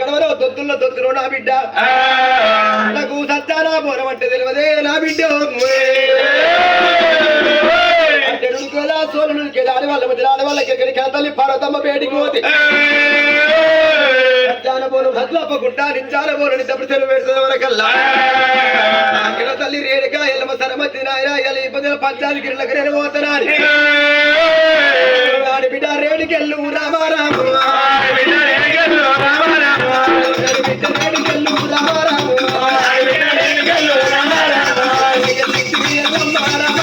కడవలో దొద్దుల్లో దొద్దులో నా బిడ్డ. నాకు సత్యాల పోరమంటే తెలియదే నా బిడ్డ. సోలునికి ఆడి వాళ్ళ మధ్య ఆడి వాళ్ళకి ఎక్కడికి తల్లి పార్వతమ్మ బేడికి పోతే. సత్యాన పోను సత్వప్పకుండా నించాల పోను నిద్ర చెరువు పెడుతుంది వరకల్లా. అక్కడ తల్లి రేణుక ఎల్లమ్మ సరమతి నాయన ఇలా ఇబ్బందుల పంచాలి గిరిలకు నేను పోతున్నా దాని బిడ్డ రేణుకెళ్ళు రామ రామ బిడ్డ రేణుకెళ్ళు రామ రామ ఇక శక్తి ఎల్లమ్మ రామ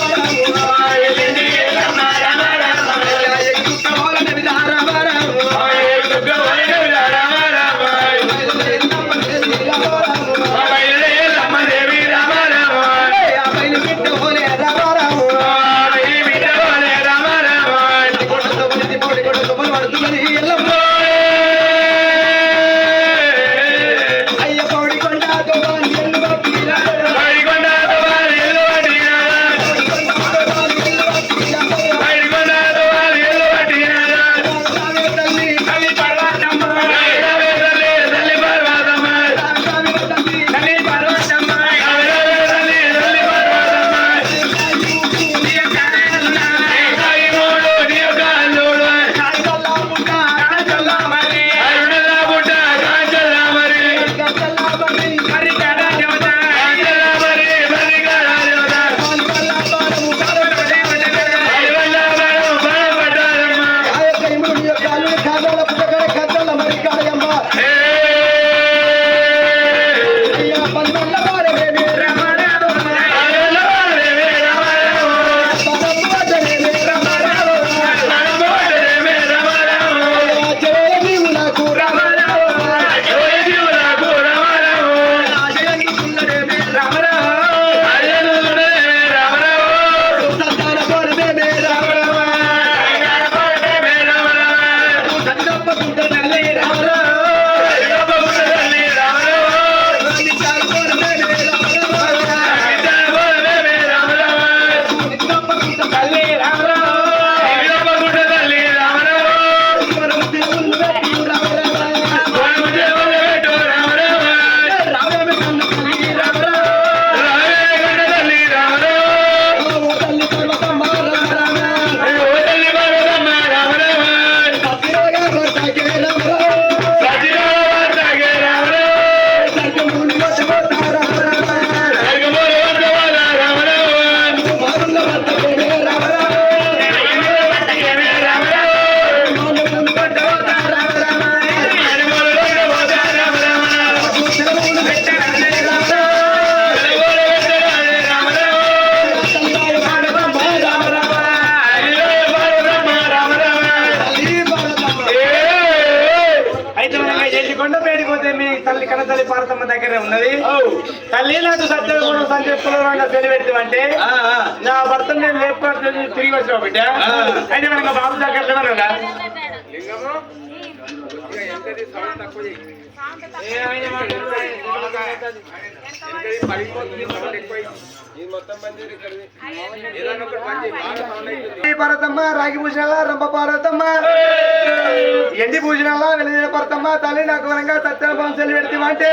వచ్చిన బిడ్డ? అయితే మనకు బాబు దగ్గర ఉన్నాడా? ఏమైనా మాట్లాడుతున్నాయి? ఈ రాగి భూషణాల రంప భారతమ్మ. ఎండి భూషణాల వెళ్ళిన పార్వతమ్మ తల్లి నాకు వరంగా సత్యన పంచాలు పెడతామంటే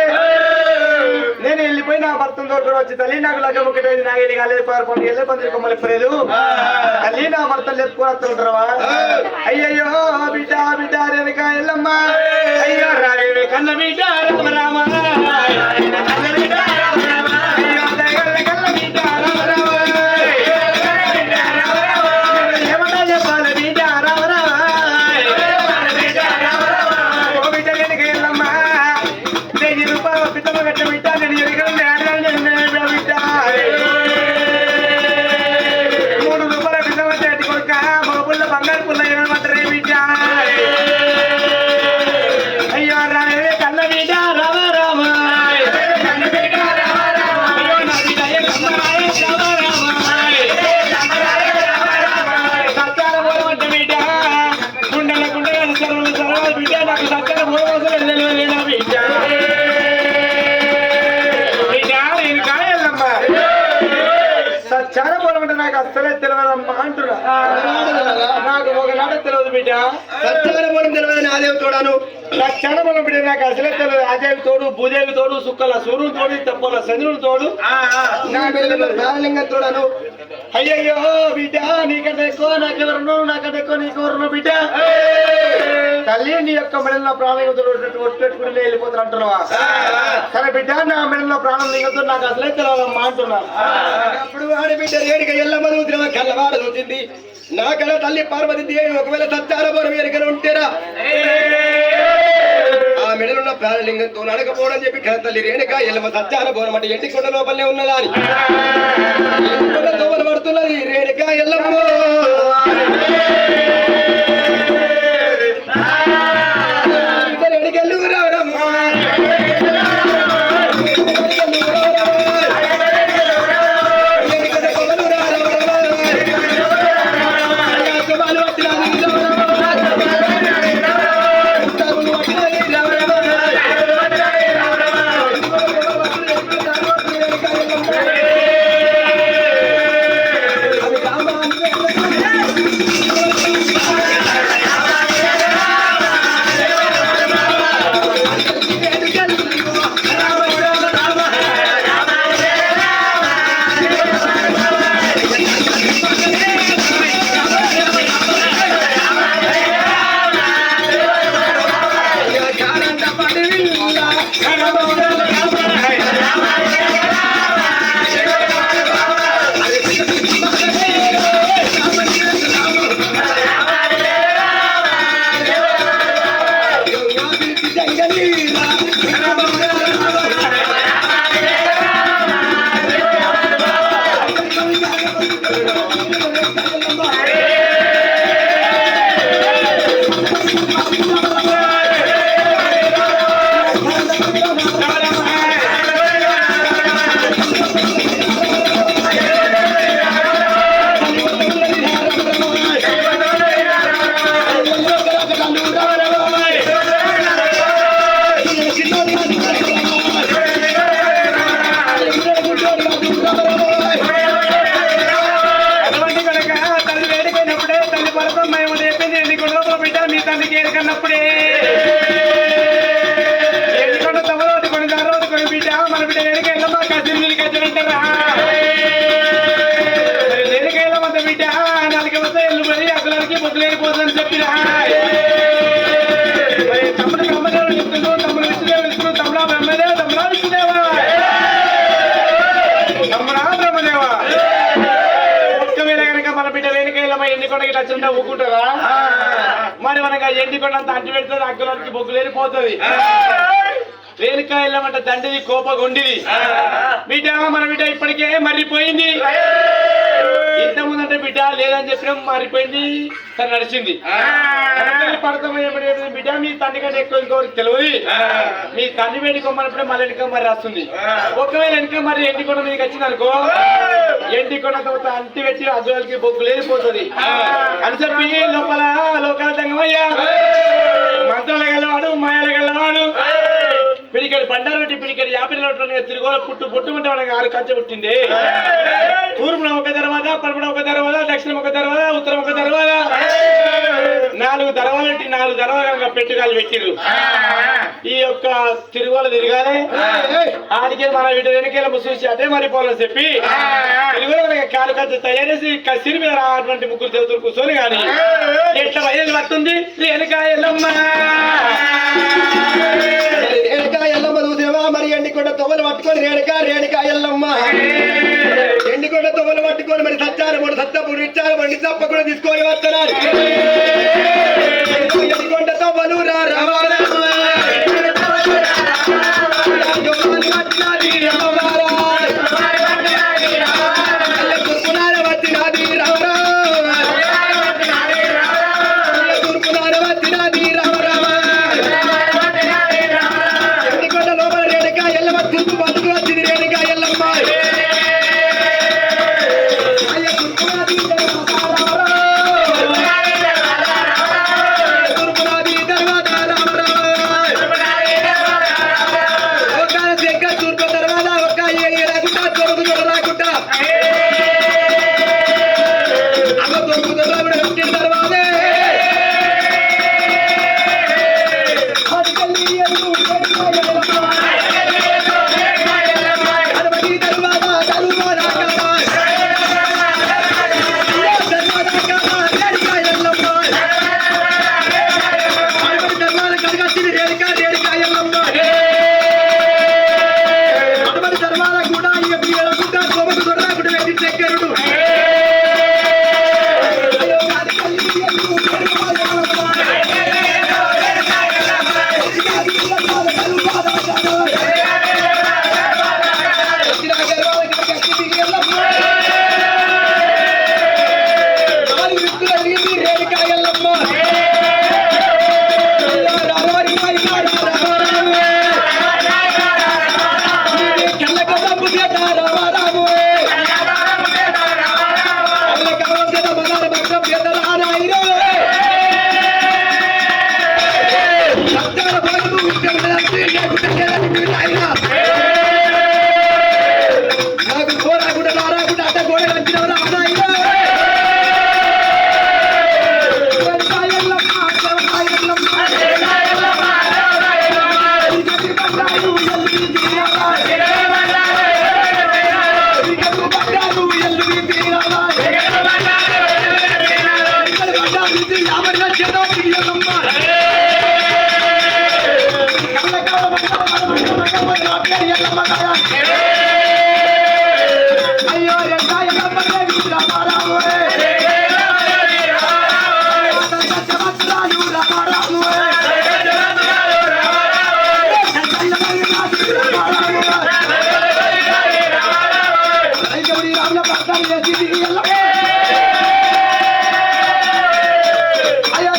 నేను వెళ్ళిపోయి నా భర్తను తోడుకొని వచ్చి తల్లి నాకు లగ్గ ముక్కటైంది నాకు వెళ్ళి కాలేదు పారిపోండి వెళ్ళే పందిరి కొమ్మలు ఎప్పలేదు తల్లి నా భర్తలు ఎత్తుకొని వస్తుంటారా అయ్యయ్యో బిడ్డ బిడ్డ రేణుక ఎల్లమ్మ. అయ్యో రామ కన్న బిడ్డ రామ బిడ్డ. సత్యానుభవం తెలియదు నాదేవి తోడాను. బిడ్డ నాకు అసలే తెలియదు అజయ్ తోడు భూదేవి తోడు సుక్కల సూర్యుడు తోడు తప్పల చంద్రుడు తోడు. నా బిడ్డలు ప్రాణలింగం తోడాను. అయ్యయ్యో బిడ్డ నీకంటే ఎక్కువ నాకెవరును నాకంటే ఎక్కువ నీకెవరును బిడ్డ? తల్లి నీ యొక్క మెడల్లో ప్రాణం ఒట్టెట్టుకుని వెళ్ళిపోతారు అంటున్నావా? సరే బిడ్డ నా మెడల్లో ప్రాణం దిగదు నాకు అసలే తెలియదమ్మా అంటున్నా. అప్పుడు వాడి బిడ్డ రేడిక ఎల్లమ్మ దూతిన కళ్ళవాడ నా తల్లి పార్వతి దేవి ఒకవేళ సత్యానుభవం ఎరుకన ఉంటేరా. ఆ మెడలున్న ప్రాణలింగంతో నడకపోవడం చెప్పి కళ తల్లి రేణుక ఎల్లమ్మ సత్యానుభవం అంటే ఎండి కొండ లోపలనే ఉన్నదా అని ఎంటికొండ పడుతున్నది రేణుక ఎల్లమ్మ. Yay! బిడ్డ ఎండి అంత అంటి పెడుతుంది అక్కలకి బొగ్గులేని పోతుంది రేణుకాయలమంట దండిది కోపగొండిది. బిడ్డ మన బిడ్డ ఇప్పటికే మర్రిపోయింది. ఇంత ముందంటే బిడ్డ లేదని చెప్పినాం మారిపోయింది సరే నడిచింది. పడతాం బిడ్డ మీ తండ్రి కంటే ఎక్కువ ఇంకోరికి తెలియదు. మీ తండ్రి వేడి కొమ్మనప్పుడే మళ్ళీ వెనుక మరి వస్తుంది ఒకవేళ వెనుక మరి ఎండి కొండ మీకు వచ్చింది అనుకో ఎండి కొండ తర్వాత అంటి పెట్టి అద్దులకి బొగ్గు లేనిపోతుంది. అని చెప్పి లోపల లోకల దంగమయ్యా. మంత్రాలు గెలవాడు మాయలు గెలవాడు. పిడికడి బండారు పెట్టి పిడికడి యాభై లోట్ల తిరుగుల పుట్టు పుట్టుకుంటే మనకి ఆరు కంచె పుట్టింది. తూర్పున ఒక దర్వాజా పడమన ఒక దర్వాజా దక్షిణం ఒక దర్వాజా ఉత్తరం ఒక దర్వాజా. నాలుగు దర్వాజా నాలుగు దర్వాజా పెట్టుకాలు పెట్టిరు ఈ యొక్క తిరుగుల తిరగాలి. ఆడికి మన వీటి వెనకాల చూసి అదే మరిపోవాలని చెప్పి తిరుగుల కాలు కత్తి తయారు చేసి కసిరి మీద రానటువంటి ముగ్గురు దేవతలు కూర్చొని కానీ ఎట్లా వైద్యులు పడుతుంది? వెనక పట్టుకొని రేణుక రేణుక ఎల్లమ్మ ఎండికొండ తొవ్వలు పట్టుకొని మరి సత్యాలు మూడు సత్తప్పుడు ఇచ్చారు. బండి తప్ప కూడా తీసుకొని వస్తున్నారు. ఎండికొండ తొవ్వలు రా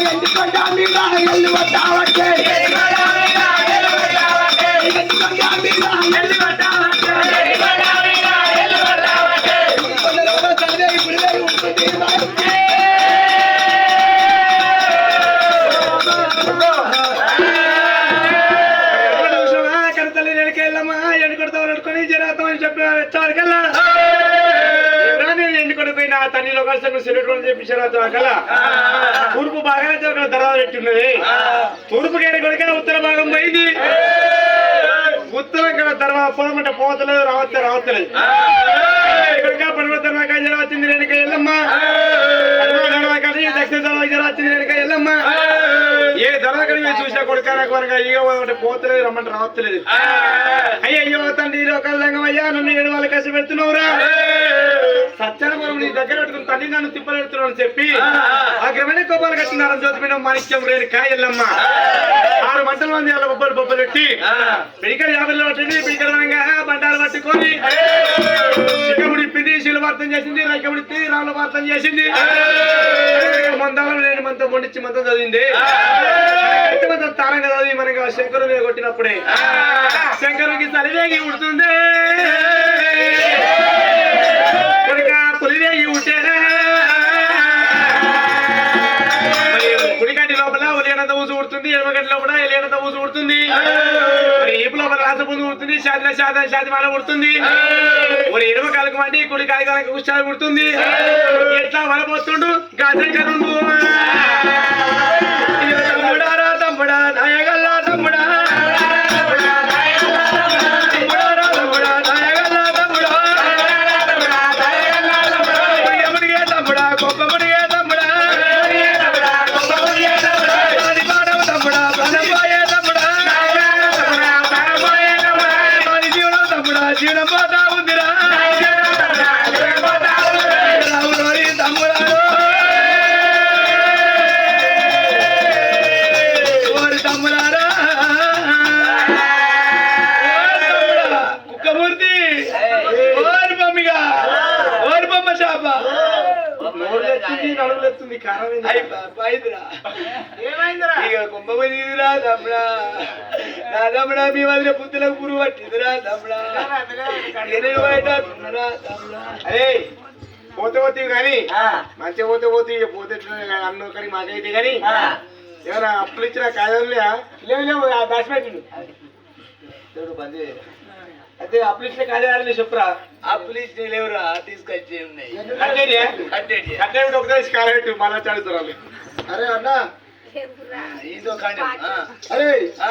என்று கொண்டான் மீதாக எழுவத்தாவற்றே కలిసి సెలెక్ట్ జరాతం కల్లా తూర్పు బాగానే అక్కడ దరాలు పెట్టున్నది తూర్పు కేర కొడుక ఉత్తర భాగం పోయింది. ఉత్తరం కడ తర్వాత పోమంటే పోతలేదు రావట్లేదు రావట్లేదు కొడుక పర్వతం జర వచ్చింది వెనక ఎల్లమ్మా. దక్షిణ జర వచ్చింది వెనక ఏ ధరకడి చూసినా కొడుక నాకు వరకు ఇక పోతలేదు రమ్మంటే రావట్లేదు. అయ్యో తండ్రి లోకల్ అయ్యా నన్ను ఏడు వాళ్ళు కసి పెడుతున్నావురా. సత్యానపురం నీ దగ్గర పెట్టుకుని తల్లి నన్ను తిప్పలేడుతున్నావు అని చెప్పి ఆ. గ్రమణ కోపాలు కట్టినారని జ్యోతిమైన మాణిక్యం రేణి కాయల్లమ్మ ఆరు మంటల మంది అలా బొబ్బలు బొబ్బలు పెట్టి పిడికలు యాభైలో పట్టింది పిడికల బండాలు పట్టుకొని పిండి శిలవార్తం చేసింది రైకముడి రాముల వార్తం చేసింది. మందాలను లేని మంతం వండించి మంతం చదివింది. ఎంత మంది తారంగా చదివి మనకి శంకరు మీద కొట్టినప్పుడే శంకరునికి చలివేగి ఉడుతుంది కొడుక పులివేగి ఉంటే మరి కుడికంటి లోపల ఉలియనంత ఊసు ఉడుతుంది ఎడమగంటి లోపల ఎలియనంత ఊసు ఉడుతుంది మరి లోపల రాసపుందు ఉడుతుంది శాతిల శాత శాతిమాల ఉడుతుంది మరి ఎడమ కాలకు మండి కుడి కాయకాలకు ఉత్సాహం ఉడుతుంది ఎట్లా వలపోతుండు గాజంకరుండు తమ్ముడా అరే పోతే పోతే కానీ మంచిగా పోతే పోతే పోతే కానీ అన్న ఒకరికి మాకైతే కానీ ఏమైనా అప్పులు ఇచ్చిన కాయలు లేవు లేవు దాచిపెట్టిండు అయితే అప్పులు ఇచ్చిన కాయలు చెప్పురా. అప్పులు ఇచ్చిన లేవురా తీసుకొచ్చి ఉన్నాయి. ఒకటే కాయలు మళ్ళీ చదువుతున్నారు అరే అన్న. ఇదో కానీ అరే. ఆ,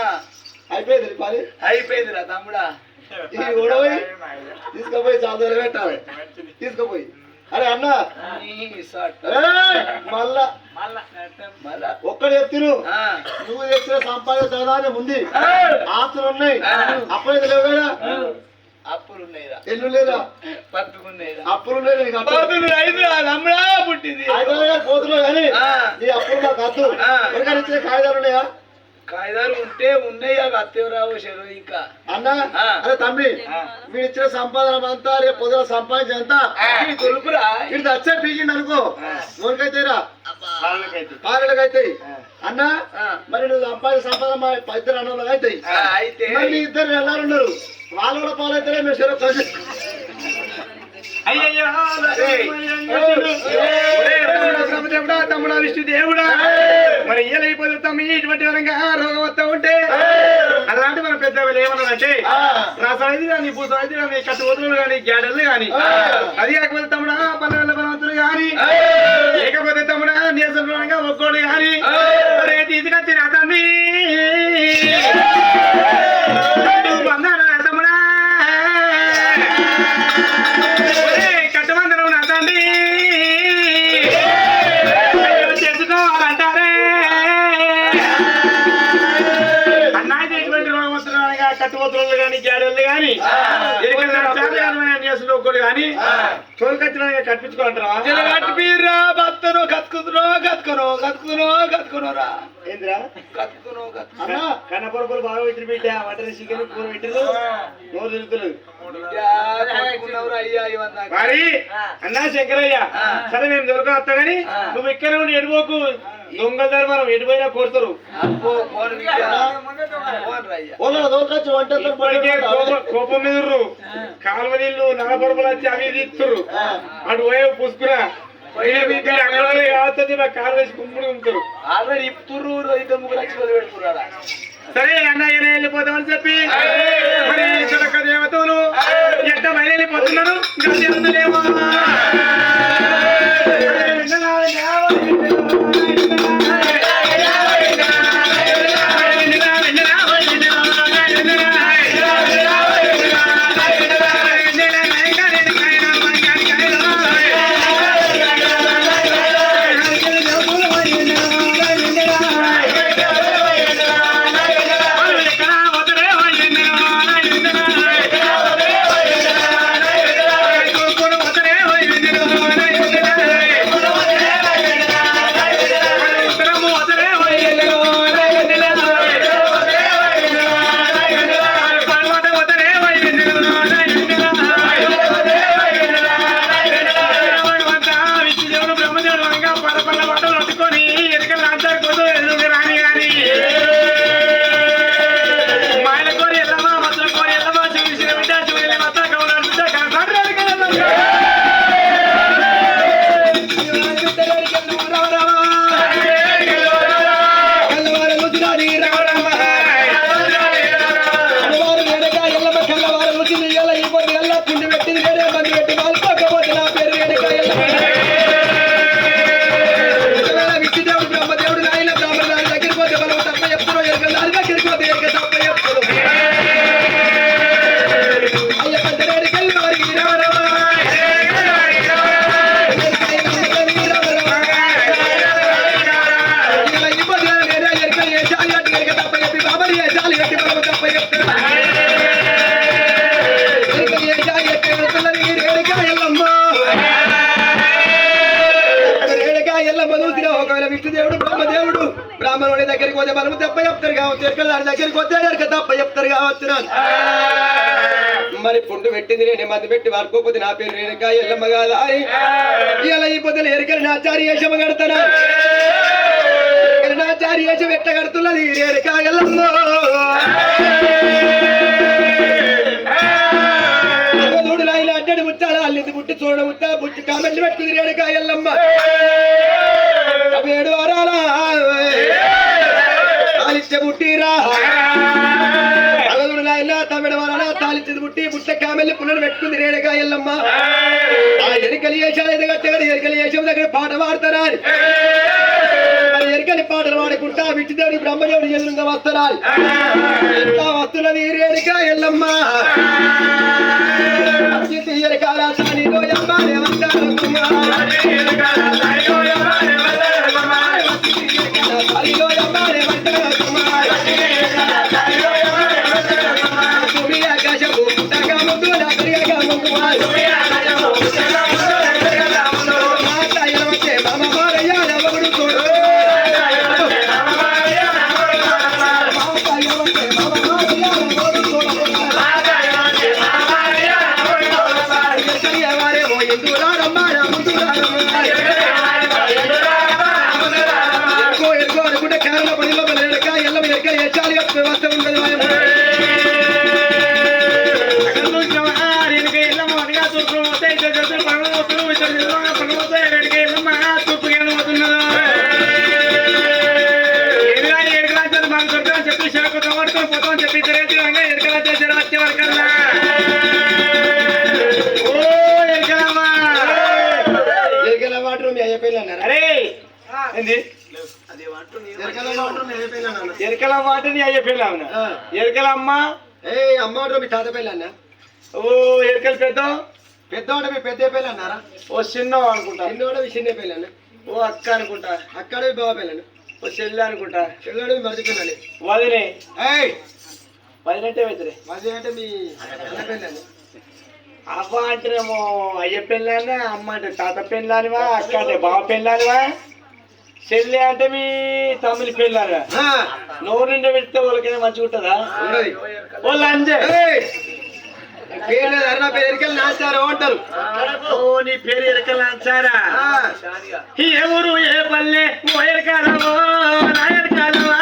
అయిపోయింది అయిపోయిందిరా తమ్ముడా. ఇది గొడవై తీసుకుపోయి చాదర పెట్టాలి తీసుకుపోయి. అరే అన్న. మళ్ళా. మళ్ళా. ఒక్కడు చెప్తును ఆ, నువ్వు తెచ్చిన సంపాదన చదవానే ఉంది ఆస్తులు ఉన్నాయి. ఆ. అప్పులు లేవు కదా? అప్పులు ఎల్లు లేదా? అప్పులు పుట్టింది. కానీ. నీ అప్పులు నాకు కాగితాలు ఉన్నాయా? కాగితాలు ఉంటే ఉన్నాయి అవి అత్తేవరావు చెరువు ఇంకా అన్న ఆ. అరే తమ్మి. మీరు ఇచ్చిన సంపాదన అంతా రేపు పొద్దున సంపాదించి అంతా ఈ తొలుపురా ఇది వచ్చే పీకిండి అనుకో ఆ. మనకైతే రా వాళ్ళకైతే. పాలకైతే ఆ. అన్న. మరి నువ్వు సంపాదించిన సంపాదన మా ఇద్దరు అన్నోళ్ళకి అవుతాయి అయితే మరి ఇద్దరు వెళ్ళారున్నారు వాళ్ళు కూడా పాలైతే మేము చెరువు దేవుడా తమ్ముడా విష్ణు దేవుడా. మరి తమ్మి ఇటువంటి వరంగా రోగం వస్తా ఉంటే. అలాంటి మన పెద్ద ఏమన్నారంటే నా సైజు కానీ భూ సైజు కానీ కట్టు వదులు కానీ గ్యాడలు కానీ అది కాకపోతే తమ్ముడా పల్లెల బలవంతులు కానీ లేకపోతే తమ్ముడా నీరసంగా ఒక్కోడు కానీ తీసుకొచ్చిన తమ్మి. ఎవరిది కానీ చేసిన ఒక్కడు కానీ తోలుకొచ్చిన కట్టించుకోవాలంటారా కట్టిపీరా బతుకును కతుకుతునో కతుకునో కతుకునో కతుకునోరా ఏంద్రా? కన్నపరపులు బాగా పెట్టిన బిడ్డ మటన్ చికెన్ కూర పెట్టిరు. నోరు ఇవన్నా మరి అన్నా శంకరయ్య సరే మేము దొరకవస్తా కానీ నువ్వు ఇక్కడ ఉండి ఎడిపోకు దొంగ ధర్మం కొడతారు. బిడ్డ ఫోన్ రయ్యా. ఇప్పటికే కోపం- మీద. కాలువ నీళ్ళు నల్లపరపలు వచ్చి అవి ఇస్తుర్రు. అటు పోయే పుసుకురా. మా కాలు వేసి కుమ్ముడు ఉంటారు ఆల్రెడీ ఇప్పురు ఇద్దరు ముగ్గురు లక్షలు పెడుతున్నారా? సరే అన్నయ్య వెళ్ళిపోతామని చెప్పి దేవతలు? ఎట్ట బయలుపోతున్నాను గదేవతలేమో ఒకవేళ దగ్గరికి పోతే మనము దెబ్బ చెప్తారు కావచ్చు. ఎక్కడ దగ్గరికి పోతే ఎరక దెబ్బ చెప్తారు కావచ్చు మరి పుండు పెట్టింది నేను మంది పెట్టి వాడుకోపోతే నా పేరు రేణుక ఎల్లమ్మ కాదా ఇలా ఈ పొద్దున ఎరికలు నాచారి వేషమ కడతానా నాచారి వేషం ఎట్ట కడుతున్నది? రేణుక ఎల్లమ్మ. చూడు నాయన అడ్డడి ముట్టాలా అల్లింది బుట్టి చూడ ముట్టా బుట్టి కామెంట్లు పెట్టుకుంది రేణుక ఎల్లమ్మ. ఏడు వారాలా? తాలిచ్చే బుట్టిరా అగదుడు నాయన తమిడ వారాలా తాలిచ్చింది బుట్టి కామెల్లి పుల్లలు పెట్టుకుంది రేణుక ఎల్లమ్మ. ఆ ఎరికలి వేషాలు ఎదగట్టగడు ఎరికలి వేషం దగ్గర పాట పాడతారా ఎరికలి పాటలు పాడుకుంటా విచ్చిదేవుడి బ్రహ్మదేవుడి ఎదురుగా వస్తారా. ఇంకా వస్తున్నది రేణుక ఎల్లమ్మ. ఎరకాల సానిలో ఎమ్మాలే はい ఎరకల వాటని అయ్యే పెళ్ళి అవునా ఏ అమ్మ వాటర్ మీ తాత పెళ్ళి ఓ ఎరకల పెద్ద. పెద్దవాడ మీ పెద్ద పెళ్ళి అన్నారా? ఓ చిన్న అనుకుంటా. చిన్నవాడ మీ చిన్న పెళ్ళి అన్న. ఓ అక్క అనుకుంటా. అక్కడ మీ బావ పెళ్ళి అన్న. ఓ చెల్లి అనుకుంటా. చెల్లడు మర్చిపోయినాలి వదినే. ఏయ్! పదినెంటే అవుతుంది మధ్య అంటే మీ అన్న. పెళ్ళండి అవ్వ అంటేనేమో అయ్య పెళ్ళానే అమ్మ అంటే తాత పెళ్ళానివా అక్క అంటే బావ పెళ్ళానివా చెల్లి అంటే మీ తమ్ముని పెళ్ళానివా నోరు నిండా పెడితే వాళ్ళకైనా మంచిగా ఉంటుందా? వాళ్ళు అంజే ఏయ్! పేరు అన్న పేరు ఎరికలు నాచారు అంటారు. ఓ నీ పేరు ఎరికలు నాచారా? ఏ ఊరు ఏ పల్లె? ఓ ఎరకాలవో నా ఎరకాలవా